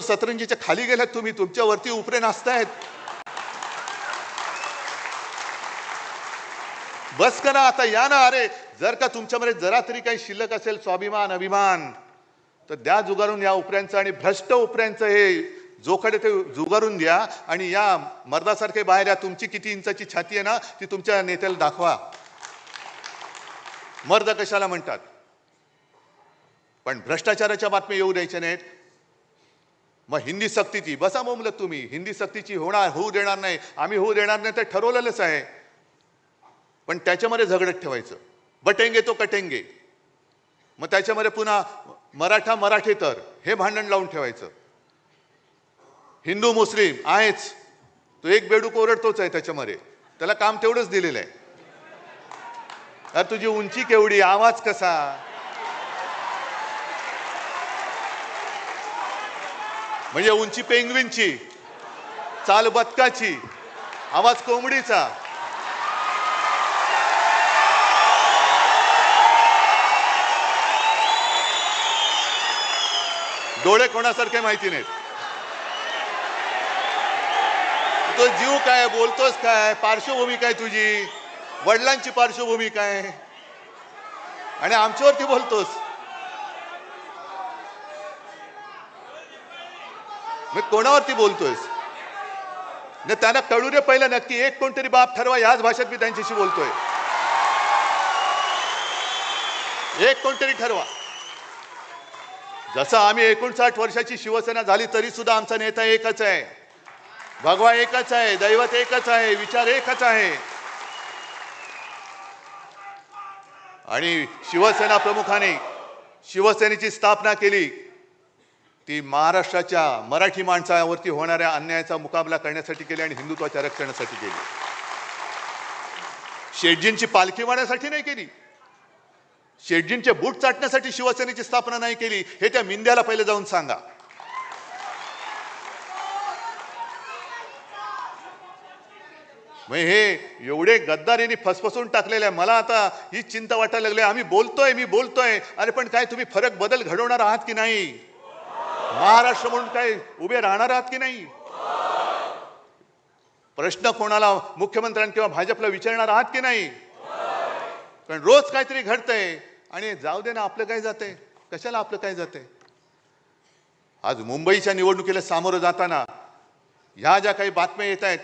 सतरंजीच्या खाली गेल्यात तुम्ही तुमच्यावरती उपरे नाचतायत. बस करा आता या ना अरे जर का तुमच्यामध्ये जरा तरी काही शिल्लक असेल स्वाभिमान अभिमान तर द्या जुगारून या उपऱ्यांचं आणि भ्रष्ट उपऱ्यांचं हे जोखडे ते जुगारून द्या आणि या मर्दासारखे बाहेर या तुमची किती इंचाची छाती आहे ना ती तुमच्या नेत्याला दाखवा. मर्द कशाला म्हणतात? पण भ्रष्टाचाराच्या बातम्या येऊ द्यायच्या नाहीत. मग हिंदी सक्तीची बसा बोमलत तुम्ही. हिंदी सक्तीची होणार होऊ देणार नाही. आम्ही होऊ देणार नाही ते ठरवलेलंच आहे. पण त्याच्यामध्ये झगडत ठेवायचं. बटेंगे तो कटेंगे. मग त्याच्यामध्ये पुन्हा मराठा मराठी तर हे भांडण लावून ठेवायचं. हिंदू मुस्लिम आहेच. तो एक बेडूक ओरडतोच आहे त्याच्यामध्ये. त्याला काम तेवढंच दिलेलं आहे. अरे तुझी उंची केवढी आवाज कसा? म्हणजे उंची पेंगविनची चाल बदकाची आवाज कोंबडीचा. डोळे कोणासारखे माहिती नाहीत. तो जीव काय बोलतोस काय पार्श्वभूमी काय तुझी? वडिलांची पार्श्वभूमी काय? आणि आमच्यावरती बोलतोस? मी कोणावरती बोलतोयस? न त्यांना कळू दे पहिलं नक्की. एक कोणतरी बाप ठरवा याच भाषेत मी त्यांच्याशी बोलतोय. एक कोणतरी ठरवा. जसं आम्ही एकोणसाठ वर्षाची शिवसेना झाली तरी सुद्धा आमचा नेता एकच आहे. भगवा एकच आहे दैवत एकच आहे विचार एकच आहे. आणि शिवसेना प्रमुखाने शिवसेनेची स्थापना केली. ती महाराष्ट्राच्या मराठी माणसावरती होणाऱ्या अन्यायाचा मुकाबला करण्यासाठी केली आणि हिंदुत्वाच्या रक्षणासाठी केली. शेटजींची पालखी वाढण्यासाठी नाही केली. शेटजींचे बूट चाटण्यासाठी शिवसेनेची स्थापना नाही केली. हे त्या मिंद्याला पहिले जाऊन सांगा. मग हे एवढे गद्दारीने फसफसून टाकलेले आहे मला आता ही चिंता वाटायला लागली. आम्ही बोलतोय मी बोलतोय. अरे पण काय तुम्ही फरक बदल घडवणार आहात की नाही? महाराष्ट्र म्हणून काय उभे राहणार आहात की नाही? प्रश्न कोणाला मुख्यमंत्र्यांना किंवा भाजपला विचारणार आहात की नाही? कारण रोज काहीतरी घडतंय आणि जाऊ दे ना आपलं काय जाते कशाला आपलं काय जाते आज मुंबईच्या निवडणुकीला सामोरं जाताना ह्या ज्या काही बातम्या येत आहेत